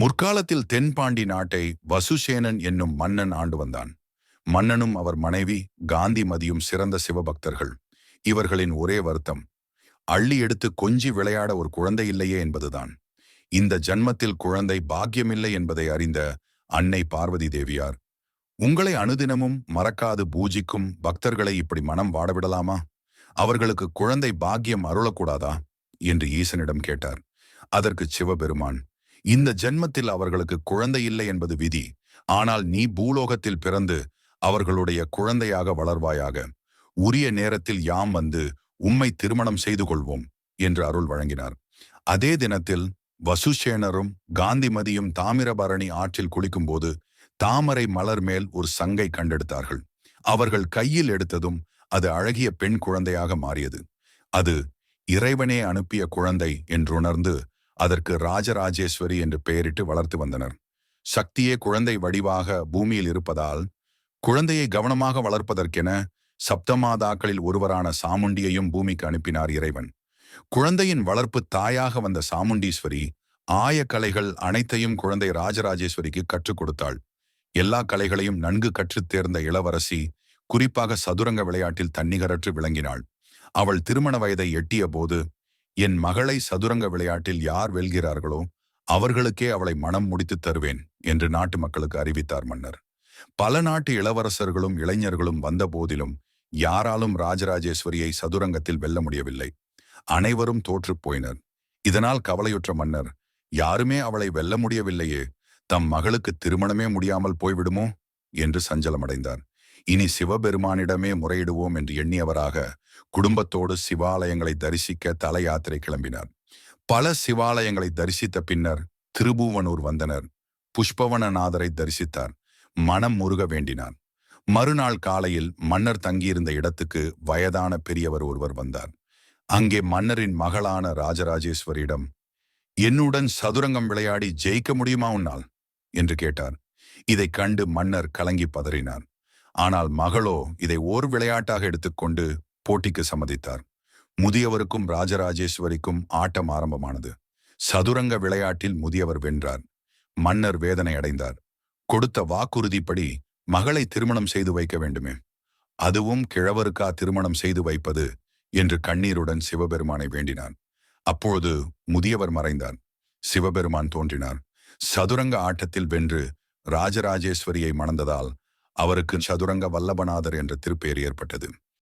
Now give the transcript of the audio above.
முற்காலத்தில் தென்பாண்டி நாட்டை வசுசேனன் என்னும் மன்னன் ஆண்டு வந்தான். மன்னனும் அவர் மனைவி காந்திமதியும் சிறந்த சிவபக்தர்கள். இவர்களின் ஒரே வருத்தம் அள்ளி எடுத்து கொஞ்சி விளையாட ஒரு குழந்தை இல்லையே என்பதுதான். இந்த ஜன்மத்தில் குழந்தை பாக்கியமில்லை என்பதை அறிந்த அன்னை பார்வதி தேவியார் உங்களை அனுதினமும் மறக்காது பூஜிக்கும் பக்தர்களை இப்படி மனம் வாடவிடலாமா? அவர்களுக்கு குழந்தை பாக்கியம் அருளக்கூடாதா? என்று ஈசனிடம் கேட்டார். அதற்கு சிவபெருமான் இந்த ஜென்மத்தில் அவர்களுக்கு குழந்தை இல்லை என்பது விதி. ஆனால் நீ பூலோகத்தில் பிறந்து அவர்களுடைய குழந்தையாக வளர்வாயாக. உரிய நேரத்தில் யாம் வந்து உம்மை திருமணம் செய்து கொள்வோம் என்று அருள் வழங்கினார். அதே தினத்தில் வசுசேனரும் காந்திமதியும் தாமிரபரணி ஆற்றில் குளிக்கும்போது தாமரை மலர் மேல் ஒரு சங்கை கண்டெடுத்தார்கள். அவர்கள் கையில் எடுத்ததும் அது அழகிய பெண் குழந்தையாக மாறியது. அது இறைவனே அனுப்பிய குழந்தை என்றுணர்ந்து அதற்கு ராஜராஜேஸ்வரி என்று பெயரிட்டு வளர்த்து வந்தனர். சக்தியே குழந்தை வடிவாக பூமியில் இருப்பதால் குழந்தையை கவனமாக வளர்ப்பதற்கென சப்தமாதாக்களில் ஒருவரான சாமுண்டியையும் பூமிக்கு அனுப்பினார் இறைவன். குழந்தையின் வளர்ப்பு தாயாக வந்த சாமுண்டீஸ்வரி ஆய கலைகள் அனைத்தையும் குழந்தை ராஜராஜேஸ்வரிக்கு கற்றுக் கொடுத்தாள். எல்லா கலைகளையும் நன்கு கற்றுத் தேர்ந்த இளவரசி குறிப்பாக சதுரங்க விளையாட்டில் தன்னிகரற்று விளங்கினாள். அவள் திருமண வயதை எட்டிய போது என் மகளை சதுரங்க விளையாட்டில் யார் வெல்கிறார்களோ அவர்களுக்கே அவளை மனம் முடித்து தருவேன் என்று நாட்டு மக்களுக்கு அறிவித்தார் மன்னர். பல நாட்டு இளவரசர்களும் இளைஞர்களும் வந்த போதிலும் யாராலும் ராஜராஜேஸ்வரியை சதுரங்கத்தில் வெல்ல முடியவில்லை. அனைவரும் தோற்றுப் போயினர். இதனால் கவலையுற்ற மன்னர் யாருமே அவளை வெல்ல முடியவில்லையே தம் மகளுக்கு திருமணமே முடியாமல் போய்விடுமோ? என்று சஞ்சலமடைந்தார். இனி சிவபெருமானிடமே முறையிடுவோம் என்று எண்ணியவராக குடும்பத்தோடு சிவாலயங்களை தரிசிக்க தல யாத்திரை கிளம்பினார். பல சிவாலயங்களை தரிசித்த பின்னர் திருபுவனூர் வந்தனர். புஷ்பவனநாதரை தரிசித்தார். மனம் முருக வேண்டினார். மறுநாள் காலையில் மன்னர் தங்கியிருந்த இடத்துக்கு வயதான பெரியவர் ஒருவர் வந்தார். அங்கே மன்னரின் மகளான ராஜராஜேஸ்வரியிடம் என்னுடன் சதுரங்கம் விளையாடி ஜெயிக்க முடியுமா உன்னால்? என்று கேட்டார். இதைக் கண்டு மன்னர் கலங்கி பதறினார். ஆனால் மகளோ இதை ஓர் விளையாட்டாக எடுத்துக்கொண்டு போட்டிக்கு சம்மதித்தார். முதியவருக்கும் ராஜராஜேஸ்வரிக்கும் ஆட்டம் ஆரம்பமானது. சதுரங்க விளையாட்டில் முதியவர் வென்றார். மன்னர் வேதனை அடைந்தார். கொடுத்த வாக்குறுதிப்படி மகளை திருமணம் செய்து வைக்க வேண்டுமே. அதுவும் கிழவருக்கா திருமணம் செய்து வைப்பது என்று கண்ணீருடன் சிவபெருமானை வேண்டினார் அப்பொழுது முதியவர் மறைந்தார். சிவபெருமான் தோன்றினார். சதுரங்க ஆட்டத்தில் வென்று ராஜராஜேஸ்வரியை மணந்ததால் அவருக்கு சதுரங்க வல்லபநாதர் என்ற திருப்பெயர் ஏற்பட்டது.